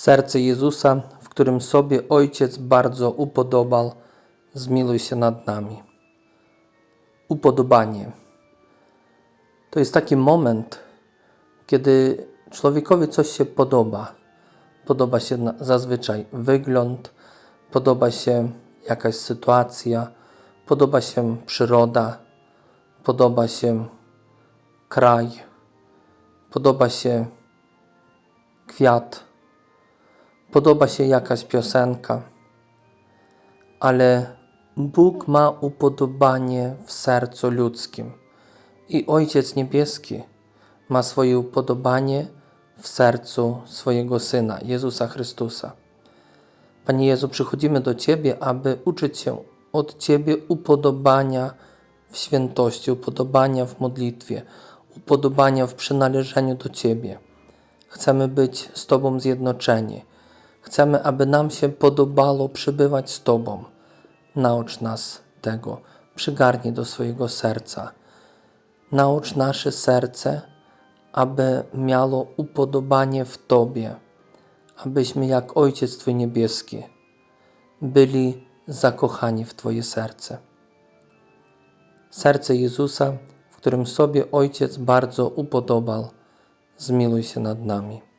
Serce Jezusa, w którym sobie Ojciec bardzo upodobał, zmiluj się nad nami. Upodobanie. To jest taki moment, kiedy człowiekowi coś się podoba. Podoba się zazwyczaj wygląd, podoba się jakaś sytuacja, podoba się przyroda, podoba się kraj, podoba się kwiat, podoba się jakaś piosenka, ale Bóg ma upodobanie w sercu ludzkim i Ojciec Niebieski ma swoje upodobanie w sercu swojego Syna, Jezusa Chrystusa. Panie Jezu, przychodzimy do Ciebie, aby uczyć się od Ciebie upodobania w świętości, upodobania w modlitwie, upodobania w przynależeniu do Ciebie. Chcemy być z Tobą zjednoczeni. Chcemy, aby nam się podobało przybywać z Tobą. Naucz nas tego, przygarnij do swojego serca. Naucz nasze serce, aby miało upodobanie w Tobie, abyśmy jak Ojciec Twój Niebieski byli zakochani w Twoje serce. Serce Jezusa, w którym sobie Ojciec bardzo upodobał, zmiluj się nad nami.